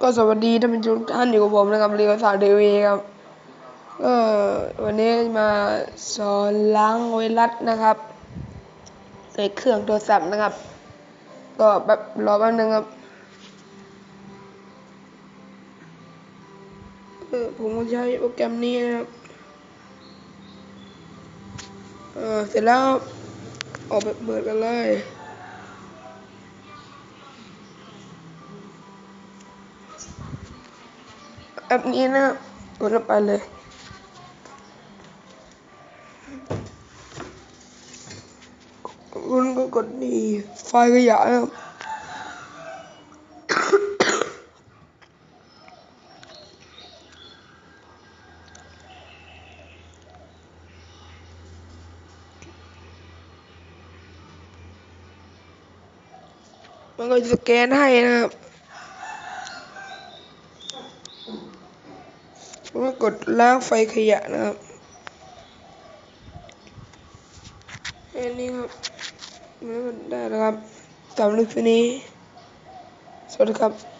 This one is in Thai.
ก็สวัสดีท่านผู้ชมท่านอยู่กับผมนะครับเรียวสาวเดวีครับก็วันนี้มาสอนล้างไวรัสนะครับในเครื่องโทรศัพท์นะครับ ก็แบบรอแป๊บนึงครับเออผมใช้โปรแกรมนี้นะครับเออเสร็จแล้วออกไปเปิดกันเลย em nghĩ nó உரப்பாலு con có con đi, phai cái dạ giải không mọi người scan hay là ผมก็กดล้างไฟขยะนะครับอันนี้ครับมันก็ได้แล้วครับสำหรับคลิปนี้ สวัสดีครับ